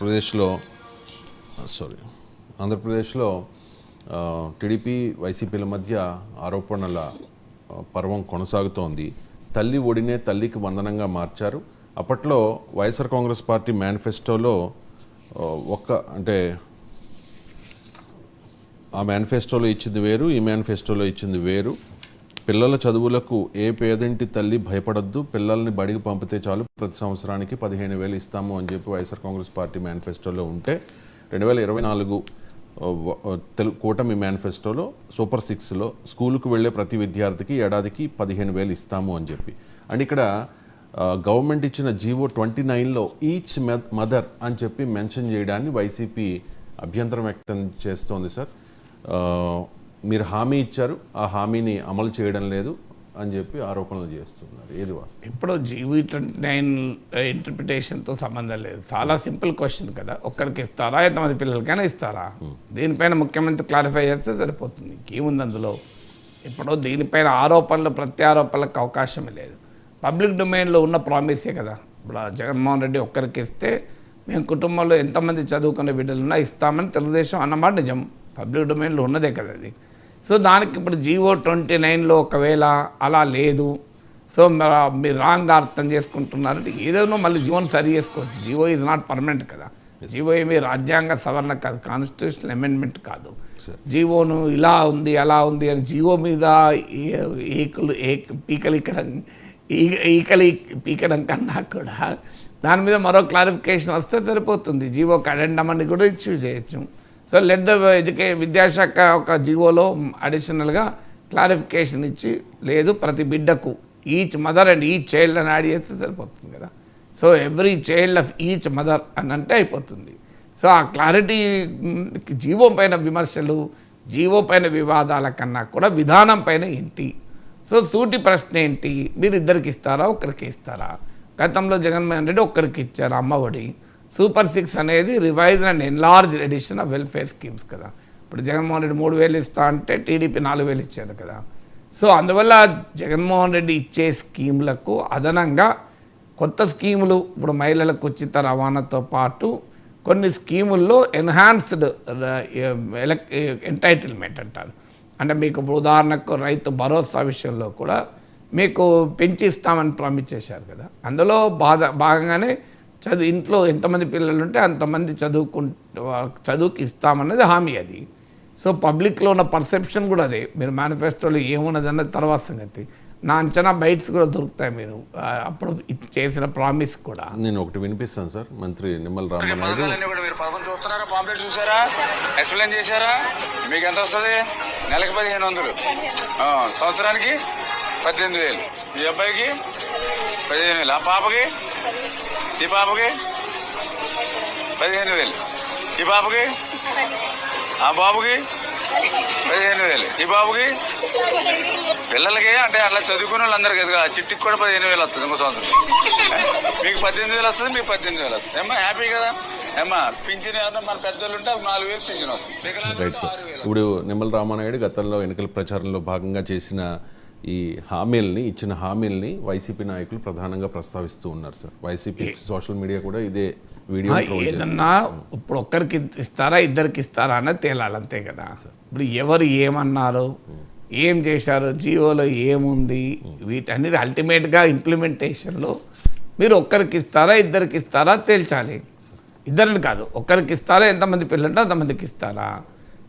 ఆంధ్రప్రదేశ్లో సారీ ఆంధ్రప్రదేశ్లో టీడీపీ వైసీపీల మధ్య ఆరోపణల పర్వం కొనసాగుతోంది. తల్లి ఒడినే తల్లికి వందనంగా మార్చారు. అప్పట్లో వైఎస్ఆర్ కాంగ్రెస్ పార్టీ మేనిఫెస్టోలో ఒక్క అంటే ఆ మేనిఫెస్టోలో ఇచ్చింది వేరు ఈ మేనిఫెస్టోలో ఇచ్చింది వేరు. పిల్లల చదువులకు ఏ పేదింటి తల్లి భయపడద్దు పిల్లల్ని బడికి పంపితే చాలు ప్రతి సంవత్సరానికి పదిహేను వేలు ఇస్తాము అని చెప్పి వైఎస్ఆర్ కాంగ్రెస్ పార్టీ మేనిఫెస్టోలో ఉంటే రెండు వేల ఇరవై నాలుగు తెలుగు కూటమి మేనిఫెస్టోలో సూపర్ సిక్స్లో స్కూలుకు వెళ్ళే ప్రతి విద్యార్థికి ఏడాదికి పదిహేను వేలు ఇస్తాము అని చెప్పి. అండ్ ఇక్కడ గవర్నమెంట్ ఇచ్చిన జీవో ట్వంటీ నైన్లో ఈచ్ మదర్ అని చెప్పి మెన్షన్ చేయడాన్ని వైసీపీ అభ్యంతరం వ్యక్తం చేస్తోంది సార్. మీరు హామీ ఇచ్చారు ఆ హామీని అమలు చేయడం లేదు అని చెప్పి ఆరోపణలు చేస్తున్నారు. ఏది వాస్తవం? ఇప్పుడు జీవీ ట్వంటీ నైన్ ఇంటర్ప్రిటేషన్తో సంబంధం లేదు. చాలా సింపుల్ క్వశ్చన్ కదా. ఒక్కరికి ఇస్తారా? ఎంతమంది పిల్లలకైనా ఇస్తారా? దీనిపైన ముఖ్యమంత్రి క్లారిఫై చేస్తే సరిపోతుంది. ఏముంది అందులో ఇప్పుడు దీనిపైన ఆరోపణలు ప్రత్యారోపణలకు అవకాశమే లేదు. పబ్లిక్ డొమైన్లో ఉన్న ప్రామిసే కదా. ఇప్పుడు జగన్మోహన్ రెడ్డి ఒక్కరికి ఇస్తే మేము కుటుంబంలో ఎంతమంది చదువుకునే బిడ్డలున్నా ఇస్తామని తెలుగుదేశం అన్నమాట నిజం. పబ్లిక్ డొమైన్లో ఉన్నదే కదా అది. సో దానికి ఇప్పుడు జీవో ట్వంటీ నైన్లో ఒకవేళ అలా లేదు సో మరి రాంగ్ అర్థం చేసుకుంటున్నారంటే ఏదైనా మళ్ళీ జీవోని సరి చేసుకోవచ్చు. జీవో ఈజ్ నాట్ పర్మనెంట్ కదా. జీవో ఏమి రాజ్యాంగ సవరణ కాదు కాన్స్టిట్యూషనల్ అమెండ్మెంట్ కాదు. జీవోను ఇలా ఉంది అలా ఉంది అని జీవో మీద ఏకులు ఏ పీకలు ఇక్కడ ఈకలు పీకడం కన్నా కూడా దాని మీద మరో క్లారిఫికేషన్ వస్తే సరిపోతుంది. జీవోకి అడెండం అని కూడా ఇష్యూ చేయొచ్చు. సో లెట్ ద ఎడ్యుకే విద్యాశాఖ ఒక జీవోలో అడిషనల్గా క్లారిఫికేషన్ ఇచ్చి లేదు ప్రతి బిడ్డకు each mother and each child అని యాడ్ చేస్తే సరిపోతుంది కదా. So every child of each mother అని అంటే అయిపోతుంది. సో ఆ క్లారిటీ జీవో పైన విమర్శలు జీవో పైన వివాదాల కన్నా కూడా విధానం పైన ఏంటి? సో సూటి ప్రశ్న ఏంటి? మీరు ఇద్దరికి ఇస్తారా? ఒకరికి ఇస్తారా? గతంలో జగన్మోహన్ రెడ్డి ఒక్కరికి ఇచ్చారు అమ్మఒడి. సూపర్ సిక్స్ అనేది revise and enlarge edition of welfare schemes కదా. ఇప్పుడు జగన్మోహన్ రెడ్డి మూడు వేలు ఇస్తా అంటే టీడీపీ నాలుగు వేలు ఇచ్చారు కదా. సో అందువల్ల జగన్మోహన్ రెడ్డి ఇచ్చే స్కీములకు అదనంగా కొత్త స్కీములు ఇప్పుడు మహిళలకు ఉచిత రవాణాతో పాటు కొన్ని స్కీముల్లో ఎన్హాన్స్డ్ ఎలక్ ఎంటైటిల్మెంట్ అంటారు. అంటే మీకు ఇప్పుడు ఉదాహరణకు రైతు భరోసా విషయంలో కూడా మీకు పెంచి ఇస్తామని ప్రామిస్ చేశారు కదా. అందులో బాధ భాగంగానే చదువు ఇంట్లో ఎంతమంది పిల్లలు ఉంటే అంతమంది చదువుకు చదువుకి ఇస్తామన్నది హామీ అది. సో పబ్లిక్లో ఉన్న పర్సెప్షన్ కూడా అదే. మీరు మేనిఫెస్టోలో ఏమున్నది అన్నది తర్వాత సంగతి. నా అంచనా బైట్స్ కూడా దొరుకుతాయి మీరు. అప్పుడు చేసిన ప్రామిస్ కూడా. నేను ఒకటి వినిపిస్తాను సార్. మంత్రి నిమ్మల పథకం చూస్తున్నారా? పాంప్లెట్ చూసారా ఎక్స్ప్లెయిన్ చేశారా? మీకు ఎంత వస్తుంది? నెలకి పదిహేను వందలు. ఆ, సంవత్సరానికి పద్దెనిమిది వేలు. ఈ అబ్బాయికి పదిహేను వేలు. ఆ పాపకి? ఈ పాపకి పదిహేను వేలు. ఈ పాపకి ఆ బాబుకి? పదిహేను వేలు. ఈ బాబుకి? పిల్లలకి అంటే అట్లా చదువుకున్న వాళ్ళందరికీ కదా చిట్టికి కూడా పదిహేను వేలు వస్తుంది ఇంకో సంవత్సరం. మీకు పద్దెనిమిది వేలు వస్తుంది మీకు పద్దెనిమిది వేలు వస్తుంది. ఏమ్మా హ్యాపీ కదా? ఏమ్మా పింఛన్ ఏమన్నా మన పెద్దోళ్ళు ఉంటే నాలుగు వేలు పింఛన్ వస్తుంది. ఇప్పుడు నిమ్మల రామానాయుడు గతంలో ఎన్నికల ప్రచారంలో భాగంగా చేసిన ఈ హామీల్ని ఇచ్చిన హామీల్ని వైసీపీ నాయకులు ప్రధానంగా ప్రస్తావిస్తూ ఉన్నారు సార్. వైసీపీ సోషల్ మీడియా కూడా ఇదే వీడియో ఏదన్నా ఇప్పుడు ఒక్కరికి ఇస్తారా ఇద్దరికి ఇస్తారా అన్నది తేలాలి అంతే కదా. ఇప్పుడు ఎవరు ఏమన్నారు ఏం చేశారు జియోలో ఏముంది వీటన్నిటి అల్టిమేట్గా ఇంప్లిమెంటేషన్లో మీరు ఒక్కరికి ఇస్తారా ఇద్దరికి ఇస్తారా తేల్చాలి. ఇద్దరిని కాదు ఒక్కరికి ఇస్తారా ఎంతమంది పిల్లలు అంతమందికి ఇస్తారా?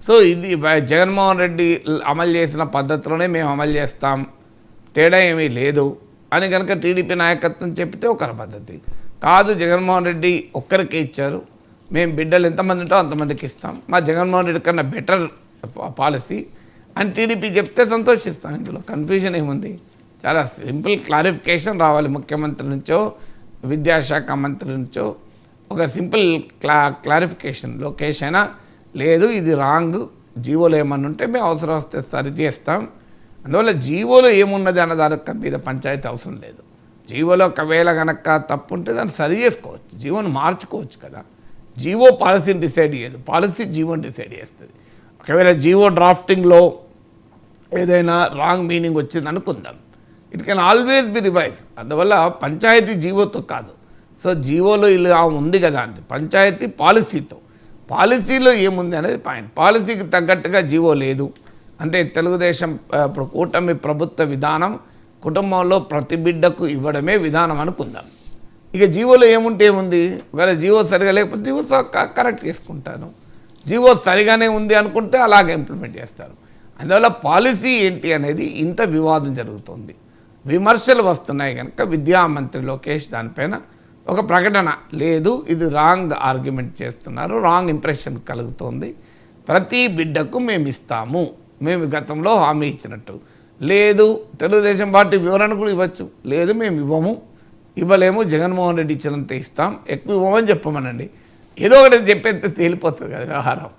సో ఇది జగన్మోహన్ రెడ్డి అమలు చేసిన పద్ధతిలోనే మేము అమలు చేస్తాం. తేడా ఏమీ లేదు. అని కనుక టీడీపీ నాయకత్వం చెప్తే ఒక పద్ధతి. కాదు జగన్మోహన్ రెడ్డి ఒక్కరికి ఇచ్చారు. మేము బిడ్డలు ఎంతమంది ఉంటో అంతమందికి ఇస్తాం. మా జగన్మోహన్ రెడ్డి కన్నా బెటర్ పాలసీ అని టీడీపీ చెప్తే సంతోషిస్తాం. ఇందులో కన్ఫ్యూజన్ ఏముంది? చాలా సింపుల్ క్లారిఫికేషన్ రావాలి ముఖ్యమంత్రి నుంచో విద్యాశాఖ మంత్రి నుంచో. ఒక సింపుల్ క్లా క్లారిఫికేషన్ లోకేష్ అయినా లేదు ఇది రాంగ్. జీవోలు ఏమన్నా ఉంటే మేము అవసరం వస్తే సరి చేస్తాం అందువల్ల జీవోలో ఏమున్నది అన్న దాని మీద పంచాయతీ అవసరం లేదు. జీవోలో ఒకవేళ కనుక తప్పు ఉంటే దాన్ని సరి చేసుకోవచ్చు. జీవోను మార్చుకోవచ్చు కదా. జీవో పాలసీని డిసైడ్ చేయదు. పాలసీ జీవోని డిసైడ్ చేస్తుంది. ఒకవేళ జీవో డ్రాఫ్టింగ్లో ఏదైనా రాంగ్ మీనింగ్ వచ్చింది అనుకుందాం. It can always be revise అందువల్ల పంచాయతీ జీవోతో కాదు. సో జీవోలో ఇలా ఉంది కదా అంటే పంచాయతీ పాలసీతో. పాలసీలో ఏముంది అనేది పాయింట్. పాలసీకి తగ్గట్టుగా జీవో లేదు. అంటే తెలుగుదేశం ఇప్పుడు కూటమి ప్రభుత్వ విధానం కుటుంబంలో ప్రతి బిడ్డకు ఇవ్వడమే విధానం అనుకుందాం. ఇక జీవోలో ఏముంటే ఏముంది? ఒకవేళ జీవో సరిగా లేకపోతే జీవో కరెక్ట్ చేసుకుంటాను జీవో సరిగానే ఉంది అనుకుంటే అలాగే ఇంప్లిమెంట్ చేస్తారు. అందువల్ల పాలసీ ఏంటి అనేది ఇంత వివాదం జరుగుతుంది. విమర్శలు వస్తున్నాయి కనుక విద్యామంత్రి లోకేష్ దానిపైన ఒక ప్రకటన. లేదు ఇది రాంగ్ ఆర్గ్యుమెంట్ చేస్తున్నారు రాంగ్ ఇంప్రెషన్ కలుగుతోంది. ప్రతి బిడ్డకు మేము ఇస్తాము. మేము గతంలో హామీ ఇచ్చినట్టు. లేదు తెలుగుదేశం పార్టీ వివరణ కూడా ఇవ్వచ్చు. లేదు మేము ఇవ్వము. ఇవ్వలేము జగన్మోహన్ రెడ్డి ఇచ్చినంత ఇస్తాం. ఎక్కువ ఇవ్వమని చెప్పమనండి. ఏదో ఒకటి చెప్పేస్తే తేలిపోతుంది కదా వ్యవహారం.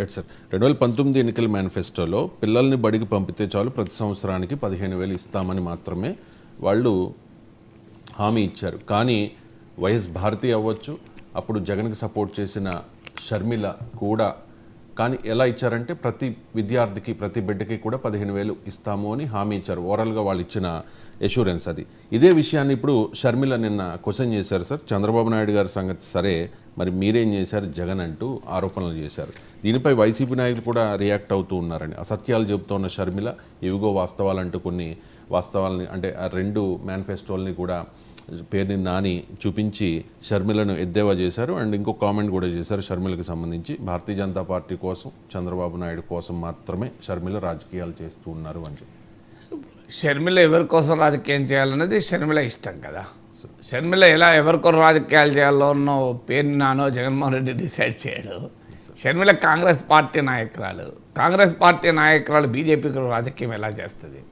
Right sir. రెండు వేల పంతొమ్మిది ఎన్నికల మేనిఫెస్టోలో పిల్లల్ని బడికి పంపితే చాలు ప్రతి సంవత్సరానికి పదిహేను వేలు ఇస్తామని మాత్రమే వాళ్ళు హామీ ఇచ్చారు. కానీ వైఎస్ భారతి అవ్వచ్చు అప్పుడు జగన్కి సపోర్ట్ చేసిన షర్మిల కూడా కానీ ఎలా ఇచ్చారంటే ప్రతి విద్యార్థికి ప్రతి బిడ్డకి కూడా పదిహేను వేలు ఇస్తాము అని హామీ ఇచ్చారు. ఓవరాల్గా వాళ్ళు ఇచ్చిన ఎష్యూరెన్స్ అది. ఇదే విషయాన్ని ఇప్పుడు షర్మిల నిన్న క్వశ్చన్ చేశారు సార్. చంద్రబాబు నాయుడు గారి సంగతి సరే మరి మీరేం చేశారు? జగన్ అంటూ ఆరోపణలు చేశారు. దీనిపై వైసీపీ నాయకులు కూడా రియాక్ట్ అవుతూ ఉన్నారండి అసత్యాలు చెబుతున్న షర్మిల ఇవిగో వాస్తవాలంటూ కొన్ని వాస్తవాలని అంటే ఆ రెండు మేనిఫెస్టోల్ని కూడా పేరుని నాని చూపించి షర్మిలను ఎద్దేవా చేశారు. అండ్ ఇంకో కామెంట్ కూడా చేశారు షర్మిలకు సంబంధించి. భారతీయ జనతా పార్టీ కోసం చంద్రబాబు నాయుడు కోసం మాత్రమే షర్మిల రాజకీయాలు చేస్తూ ఉన్నారు అని చెప్పి. షర్మిల ఎవరి కోసం రాజకీయం చేయాలన్నది షర్మిల ఇష్టం కదా. షర్మిల ఎలా ఎవరి కోసం రాజకీయాలు చేయాలో ఉన్న పేరు నానో జగన్మోహన్ రెడ్డి డిసైడ్ చేయడు. షర్మిల కాంగ్రెస్ పార్టీ నాయకురాలు. కాంగ్రెస్ పార్టీ నాయకురాలు బీజేపీకి రాజకీయం ఎలా చేస్తుంది?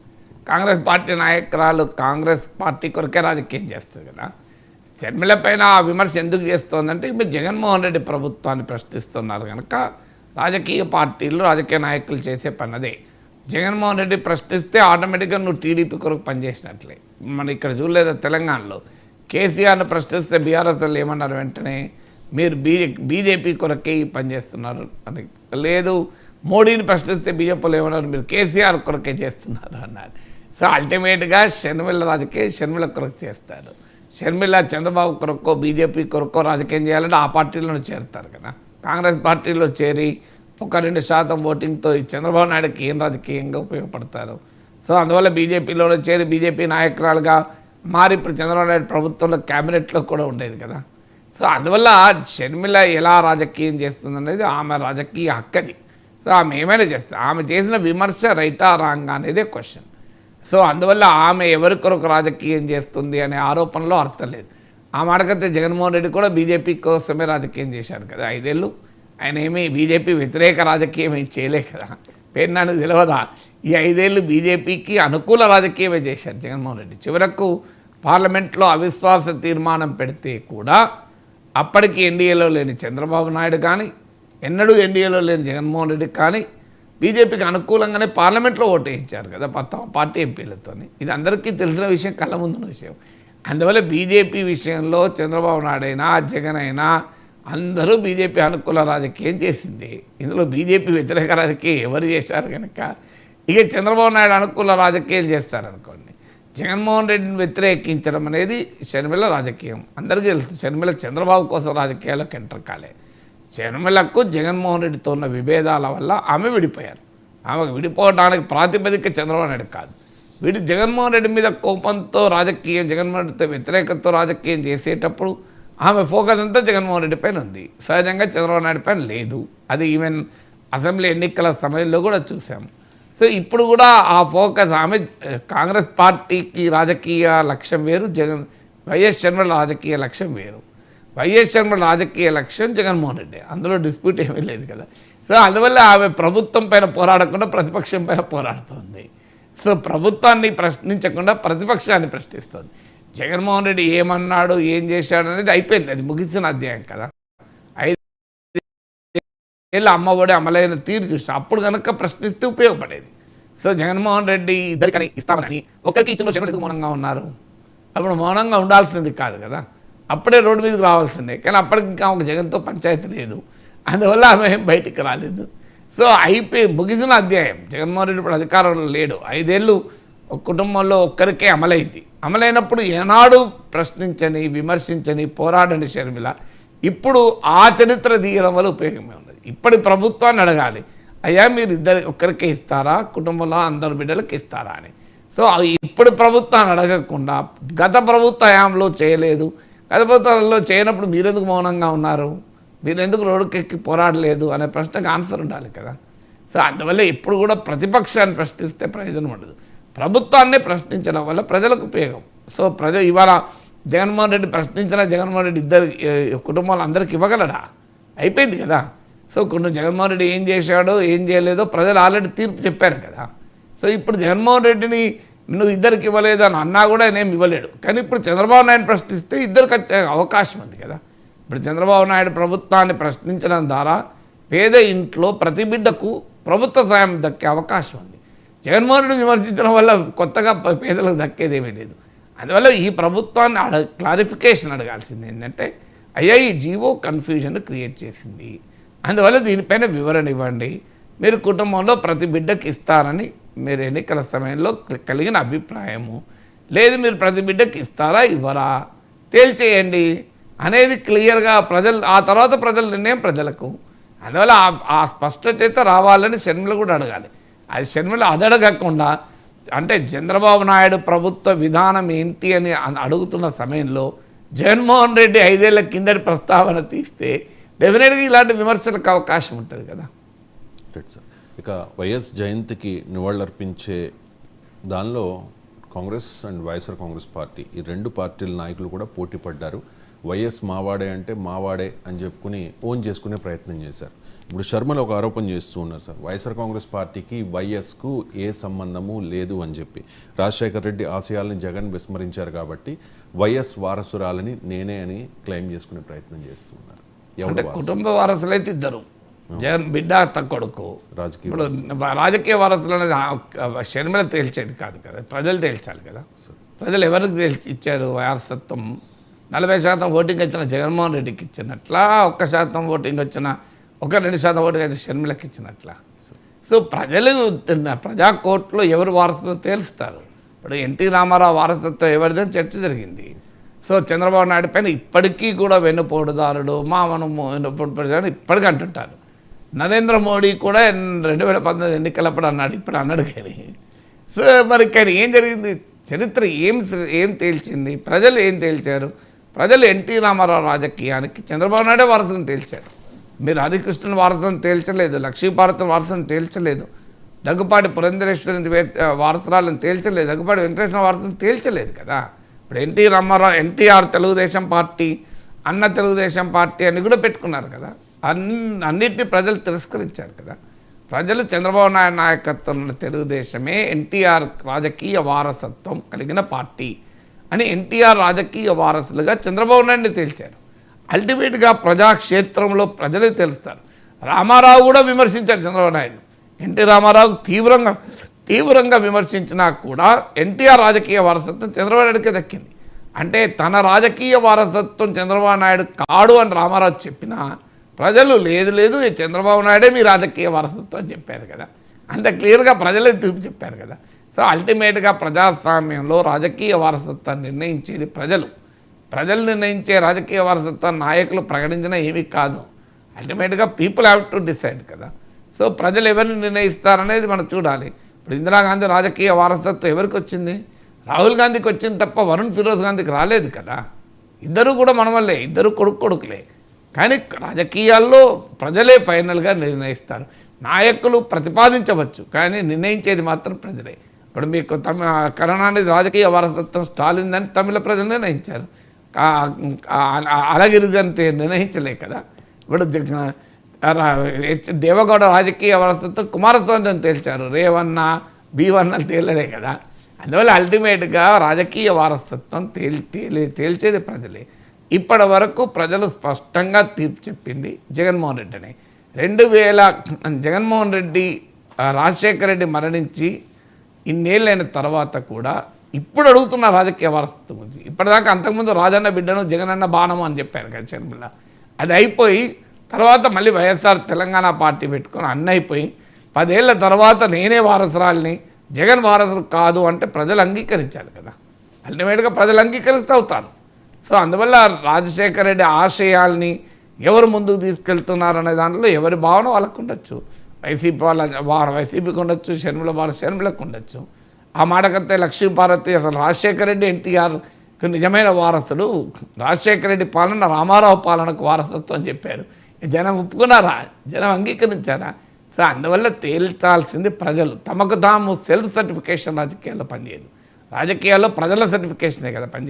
కాంగ్రెస్ పార్టీ నాయకురాలు కాంగ్రెస్ పార్టీ కొరకే రాజకీయం చేస్తుంది కదా. షర్మిల పైన ఆ విమర్శ ఎందుకు చేస్తోందంటే మీరు జగన్మోహన్ రెడ్డి ప్రభుత్వాన్ని ప్రశ్నిస్తున్నారు కనుక రాజకీయ పార్టీలు రాజకీయ నాయకులు చేసే పని అదే. జగన్మోహన్ రెడ్డి ప్రశ్నిస్తే ఆటోమేటిక్గా నువ్వు టీడీపీ కొరకు పనిచేసినట్లే. మన ఇక్కడ చూడలేదా తెలంగాణలో? కేసీఆర్ను ప్రశ్నిస్తే బీఆర్ఎస్ వాళ్ళు ఏమన్నారు వెంటనే? మీరు బీజే బీజేపీ కొరకే పనిచేస్తున్నారు అని. లేదు మోడీని ప్రశ్నిస్తే బీజేపీలో ఏమన్నారు? మీరు కేసీఆర్ కొరకే చేస్తున్నారు అన్నారు. అల్టిమేట్గా షర్మిల రాజకీయ షర్మిల కొరకు చేస్తారు. షర్మిల చంద్రబాబు కొరకో బీజేపీ కొరకో రాజకీయం చేయాలంటే ఆ పార్టీలోనే చేరుతారు కదా. కాంగ్రెస్ పార్టీలో చేరి ఒక రెండు శాతం ఓటింగ్తో ఈ చంద్రబాబు నాయుడుకి ఏం రాజకీయంగా ఉపయోగపడతారు? సో అందువల్ల బీజేపీలోనే చేరి బీజేపీ నాయకురాలుగా మారి ఇప్పుడు చంద్రబాబు నాయుడు ప్రభుత్వంలో క్యాబినెట్లో కూడా ఉండేది కదా. సో అందువల్ల షర్మిల ఎలా రాజకీయం చేస్తుందనేది ఆమె రాజకీయ హక్కది. సో ఆమె ఏమైనా చేస్తుంది ఆమె చేసిన విమర్శ రైతా రాంగ్ అనేదే క్వశ్చన్ సో అందువల్ల ఆమె ఎవరికొరకు రాజకీయం చేస్తుంది అనే ఆరోపణలో అర్థం లేదు. ఆ మాటకైతే జగన్మోహన్ రెడ్డి కూడా బీజేపీ కోసమే రాజకీయం చేశారు కదా ఐదేళ్ళు. ఆయన ఏమీ బీజేపీ వ్యతిరేక రాజకీయం ఏమి చేయలే కదా. పేరు నాకు తెలియదా ఈ ఐదేళ్ళు బీజేపీకి అనుకూల రాజకీయమే చేశారు జగన్మోహన్ రెడ్డి. చివరకు పార్లమెంట్లో అవిశ్వాస తీర్మానం పెడితే కూడా అప్పటికి ఎన్డీఏలో లేని చంద్రబాబు నాయుడు కానీ ఎన్నడూ ఎన్డీఏలో లేని జగన్మోహన్ రెడ్డి కానీ బీజేపీకి అనుకూలంగానే పార్లమెంట్లో ఓటు వేయించారు కదా మొత్తం పార్టీ ఎంపీలతో ఇది అందరికీ తెలిసిన విషయం కళ్ళ ముందున్న విషయం. అందువల్ల బీజేపీ విషయంలో చంద్రబాబు నాయుడైనా జగన్ అయినా అందరూ బీజేపీ అనుకూల రాజకీయం చేసింది. ఇందులో బీజేపీ వ్యతిరేక రాజకీయం ఎవరు చేశారు కనుక ఇక చంద్రబాబు నాయుడు అనుకూల రాజకీయాలు చేస్తారనుకోండి. జగన్మోహన్ రెడ్డిని వ్యతిరేకించడం అనేది షర్మిల రాజకీయం. అందరికీ తెలుసు షర్మిల చంద్రబాబు కోసం రాజకీయాలకు ఎంటర్ కాలేదు షర్మిలకు జగన్మోహన్ రెడ్డితో ఉన్న విభేదాల వల్ల ఆమె విడిపోయారు. ఆమెకు విడిపోవడానికి ప్రాతిపదిక చంద్రబాబు నాయుడు కాదు. వీడు జగన్మోహన్ రెడ్డి మీద కోపంతో రాజకీయం జగన్మోహన్ రెడ్డితో వ్యతిరేకతతో రాజకీయం చేసేటప్పుడు ఆమె ఫోకస్ అంతా జగన్మోహన్ రెడ్డి పైన ఉంది. సహజంగా చంద్రబాబు నాయుడు పైన లేదు. అది ఈవెన్ అసెంబ్లీ ఎన్నికల సమయంలో కూడా చూసాము. సో ఇప్పుడు కూడా ఆ ఫోకస్ ఆమె కాంగ్రెస్ పార్టీకి రాజకీయ లక్ష్యం వేరు జగన్ వైఎస్ చంద్రబాబు రాజకీయ లక్ష్యం వేరు. వైఎస్ శర్మ రాజకీయ లక్ష్యం జగన్మోహన్ రెడ్డి. అందులో డిస్ప్యూట్ ఏమీ లేదు కదా. సో అందువల్ల ఆమె ప్రభుత్వం పైన పోరాడకుండా ప్రతిపక్షం పైన పోరాడుతుంది. సో ప్రభుత్వాన్ని ప్రశ్నించకుండా ప్రతిపక్షాన్ని ప్రశ్నిస్తుంది. జగన్మోహన్ రెడ్డి ఏమన్నాడు ఏం చేశాడు అనేది అయిపోయింది. అది ముగిసిన అధ్యాయం కదా. ఐదు అమ్మఒడి అమలైన తీరు చూసి అప్పుడు కనుక ప్రశ్నిస్తే ఉపయోగపడేది. సో జగన్మోహన్ రెడ్డి ఇద్దరికని ఇస్తామని ఒకరికి ఇచ్చిన మౌనంగా ఉన్నారు. అప్పుడు మౌనంగా ఉండాల్సింది కాదు కదా. అప్పుడే రోడ్డు మీదకి రావాల్సిందే. కానీ అప్పటికి ఇంకా ఒక జగన్తో పంచాయతీ లేదు. అందువల్ల ఆమె బయటికి రాలేదు. సో అయిపోయి ముగిసిన అధ్యాయం. జగన్మోహన్ రెడ్డి ఇప్పుడు అధికారంలో లేడు. ఐదేళ్ళు ఒక కుటుంబంలో ఒక్కరికే అమలైంది. అమలైనప్పుడు ఏనాడు ప్రశ్నించని విమర్శించని పోరాడని షర్మిల ఇప్పుడు ఆ చరిత్ర తీయడం వల్ల ఉపయోగమే ఉన్నది. ఇప్పటి ప్రభుత్వాన్ని అడగాలి. అయ్యా మీరు ఇద్దరు ఒక్కరికే ఇస్తారా? కుటుంబంలో అందరు బిడ్డలకి ఇస్తారా అని. సో ఇప్పుడు ప్రభుత్వాన్ని అడగకుండా గత ప్రభుత్వ హయాంలో చేయలేదు. గత చేయనప్పుడు మీరెందుకు మౌనంగా ఉన్నారు? మీరు ఎందుకు రోడ్డుకెక్కి పోరాడలేదు? అనే ప్రశ్నకు ఆన్సర్ ఉండాలి కదా. సో అందువల్ల ఎప్పుడు కూడా ప్రతిపక్షాన్ని ప్రశ్నిస్తే ప్రయోజనం ఉండదు. ప్రభుత్వాన్ని ప్రశ్నించడం వల్ల ప్రజలకు ఉపయోగం. సో ప్రజ ఇవాళ జగన్మోహన్ రెడ్డి ప్రశ్నించిన జగన్మోహన్ రెడ్డి ఇద్దరు కుటుంబాలు అందరికి ఇవ్వగలడా? అయిపోయింది కదా. సో కొన్ని జగన్మోహన్ రెడ్డి ఏం చేశాడో ఏం చేయలేదో ప్రజలు ఆల్రెడీ తీర్పు చెప్పారు కదా. సో ఇప్పుడు జగన్మోహన్ రెడ్డిని నువ్వు ఇద్దరికి ఇవ్వలేదు అని అన్నా కూడా ఆయన ఏమి ఇవ్వలేడు. కానీ ఇప్పుడు చంద్రబాబు నాయుడు ప్రశ్నిస్తే ఇద్దరికి వచ్చే అవకాశం ఉంది కదా. ఇప్పుడు చంద్రబాబు నాయుడు ప్రభుత్వాన్ని ప్రశ్నించడం ద్వారా పేద ఇంట్లో ప్రతి బిడ్డకు ప్రభుత్వ సాయం దక్కే అవకాశం ఉంది. జగన్మోహన్ విమర్శించడం వల్ల కొత్తగా పేదలకు దక్కేదేమీ లేదు. అందువల్ల ఈ ప్రభుత్వాన్ని అడ క్లారిఫికేషన్ అడగాల్సింది ఏంటంటే అయ్యా ఈ జీవో కన్ఫ్యూజన్ క్రియేట్ చేసింది. అందువల్ల దీనిపైన వివరణ ఇవ్వండి. మీరు కుటుంబంలో ప్రతి బిడ్డకి ఇస్తారని మీరు ఎన్నికల సమయంలో కలిగిన అభిప్రాయము. లేదు మీరు ప్రతి బిడ్డకి ఇస్తారా ఇవ్వరా? తేల్చేయండి. అనేది క్లియర్గా ప్రజలు ఆ తర్వాత ప్రజల నిర్ణయం ప్రజలకు. అందువల్ల ఆ- ఆ స్పష్టత రావాలని షర్మిల కూడా అడగాలి. అది షర్మిల అదడగకుండా అంటే చంద్రబాబు నాయుడు ప్రభుత్వ విధానం ఏంటి అని అడుగుతున్న సమయంలో జగన్మోహన్ రెడ్డి ఐదేళ్ళ కిందటి ప్రస్తావన తీస్తే డెఫినెట్గా ఇలాంటి విమర్శలకు అవకాశం ఉంటుంది కదా. రైట్ సార్ ఇక వైఎస్ జయంతికి నివాళులర్పించే దానిలో Congress and YSR Congress party ఈ రెండు పార్టీల నాయకులు కూడా పోటీ పడ్డారు. వైఎస్ మావాడే అంటే మావాడే అని చెప్పుకుని ఓన్ చేసుకునే ప్రయత్నం చేశారు. ఇప్పుడు శర్మలు ఒక ఆరోపణ చేస్తూ ఉన్నారు సార్. వైఎస్ఆర్ కాంగ్రెస్ పార్టీకి వైఎస్కు ఏ సంబంధము లేదు అని చెప్పి. రాజశేఖర రెడ్డి ఆశయాలను జగన్ విస్మరించారు కాబట్టి వైఎస్ వారసురాలని నేనే అని క్లెయిమ్ చేసుకునే ప్రయత్నం చేస్తూ ఉన్నారు. ఎవరు? కుటుంబ వారసులు అయితే ఇద్దరు జగన్ బిడ్డ అత్త కొడుకు. రాజకీయ ఇప్పుడు రాజకీయ వారసులు అనేది షర్మిల తేల్చేది కాదు కదా. ప్రజలు తేల్చాలి కదా. ప్రజలు ఎవరికి తేల్చి ఇచ్చారు వారసత్వం? నలభై శాతం ఓటింగ్ వచ్చిన జగన్మోహన్ రెడ్డికి ఇచ్చినట్లా ఒక్క శాతం ఓటింగ్ వచ్చిన ఒక రెండు శాతం ఓటింగ్ అయితే షర్మిలకి ఇచ్చినట్లా? సో ప్రజలు ప్రజా కోర్టులో ఎవరు వారసులు తేలుస్తారు? ఇప్పుడు ఎన్టీ రామారావు వారసత్వం ఎవరిదని చర్చ జరిగింది. సో చంద్రబాబు నాయుడు పైన ఇప్పటికీ కూడా వెన్నుపోటుదారుడు మామను వెన్నుపోటు ఇప్పటికీ అంటుంటారు. నరేంద్ర మోడీ కూడా రెండు వేల పంతొమ్మిది ఎన్నికలప్పుడు అన్నాడు ఇప్పుడు అన్నాడు కానీ. సో మరి కానీ ఏం జరిగింది? చరిత్ర ఏం ఏం తేల్చింది? ప్రజలు ఏం తేల్చారు? ప్రజలు ఎన్టీ రామారావు రాజకీయానికి చంద్రబాబు నాయుడే వారసులను తేల్చారు మీరు హరికృష్ణుని వారసులను తేల్చలేదు లక్ష్మీభారతం వారసులను తేల్చలేదు దగ్గుపాటి పురంధరేశ్వరి వారసరాలను తేల్చలేదు దగ్గుపాటి వెంకటేశ్వర వారసులను తేల్చలేదు కదా. ఇప్పుడు NT Rama Rao NTR Telugu Desam party అన్న తెలుగుదేశం పార్టీ అని కూడా పెట్టుకున్నారు కదా. అన్ని అన్నిటిని ప్రజలు తిరస్కరించారు కదా. ప్రజలు చంద్రబాబు నాయుడు నాయకత్వంలో తెలుగుదేశమే ఎన్టీఆర్ రాజకీయ వారసత్వం కలిగిన పార్టీ అని ఎన్టీఆర్ రాజకీయ వారసులుగా చంద్రబాబు నాయుడిని తేల్చారు. అల్టిమేట్గా ప్రజాక్షేత్రంలో ప్రజలే తెలుస్తారు. రామారావు కూడా విమర్శించారు చంద్రబాబు నాయుడు. ఎన్టీ రామారావు తీవ్రంగా తీవ్రంగా విమర్శించినా కూడా ఎన్టీఆర్ రాజకీయ వారసత్వం చంద్రబాబు నాయుడికే దక్కింది. అంటే తన రాజకీయ వారసత్వం చంద్రబాబు నాయుడు కాడు అని రామారావు చెప్పినా ప్రజలు లేదు లేదు చంద్రబాబు నాయుడే మీ రాజకీయ వారసత్వం అని చెప్పారు కదా. అంత క్లియర్గా ప్రజలే తీర్పు చెప్పారు కదా. సో అల్టిమేట్గా ప్రజాస్వామ్యంలో రాజకీయ వారసత్వాన్ని నిర్ణయించేది ప్రజలు. ప్రజలు నిర్ణయించే రాజకీయ వారసత్వం నాయకులు ప్రకటించినా ఏమీ కాదు. అల్టిమేట్గా పీపుల్ హ్యావ్ టు డిసైడ్ కదా. సో ప్రజలు ఎవరిని నిర్ణయిస్తారనేది మనం చూడాలి. ఇప్పుడు ఇందిరాగాంధీ రాజకీయ వారసత్వం ఎవరికి వచ్చింది? రాహుల్ గాంధీకి వచ్చింది తప్ప వరుణ్ ఫిరోజ్ గాంధీకి రాలేదు కదా. ఇద్దరు కూడా మన వల్లే ఇద్దరు కొడుకు కొడుకులే. కానీ రాజకీయాల్లో ప్రజలే ఫైనల్గా నిర్ణయిస్తారు. నాయకులు ప్రతిపాదించవచ్చు కానీ నిర్ణయించేది మాత్రం ప్రజలే. ఇప్పుడు మీకు తమ కరణానికి రాజకీయ వారసత్వం స్టాలిన్ అని తమిళ ప్రజలు నిర్ణయించారు. అలగిరిదంతే నిర్ణయించలే కదా. ఇప్పుడు హెచ్ దేవగౌడ రాజకీయ వారసత్వం కుమారస్వామి అని తేల్చారు. రేవన్న బీవన్న తేలలే కదా. అందువల్ల అల్టిమేట్గా రాజకీయ వారసత్వం తేల్ తేలి తేల్చేది ప్రజలే. ఇప్పటి వరకు ప్రజలు స్పష్టంగా తీర్పు చెప్పింది జగన్మోహన్ రెడ్డిని. రెండు వేల జగన్మోహన్ రెడ్డి రాజశేఖర రెడ్డి మరణించి ఇన్నేళ్ళైన తర్వాత కూడా ఇప్పుడు అడుగుతున్న రాజకీయ వారసత్వం గురించి ఇప్పటిదాకా అంతకుముందు రాజన్న బిడ్డను జగనన్న బాణము అని చెప్పారు కదా షర్మిల అది అయిపోయి తర్వాత మళ్ళీ వైఎస్ఆర్ తెలంగాణ పార్టీ పెట్టుకొని అన్న అయిపోయి పదేళ్ళ తర్వాత నేనే వారసురాలిని జగన్ వారసులు కాదు అంటే ప్రజలు అంగీకరించాలి కదా. అల్టిమేట్గా ప్రజలు అంగీకరిస్తూ అవుతారు. సో అందువల్ల రాజశేఖర రెడ్డి ఆశయాల్ని ఎవరు ముందుకు తీసుకెళ్తున్నారు అనే దాంట్లో ఎవరి భావన వాళ్ళకు ఉండొచ్చు. వైసీపీ వాళ్ళ వారు వైసీపీకి ఉండొచ్చు షర్మిల వారు షర్మిలకు ఉండొచ్చు. ఆ మాటకత్తే లక్ష్మీపార్వతి అసలు రాజశేఖర రెడ్డి ఎన్టీఆర్ నిజమైన వారసుడు. రాజశేఖర రెడ్డి పాలన రామారావు పాలనకు వారసత్వం అని చెప్పారు. జనం ఒప్పుకున్నారా? జనం అంగీకరించారా? సో అందువల్ల తేల్చాల్సింది ప్రజలు. తమకు తాము సెల్ఫ్ సర్టిఫికేషన్ రాజకీయాల్లో పనిచేయదు. రాజకీయాల్లో ప్రజల సర్టిఫికేషనే కదా పనిచేయదు.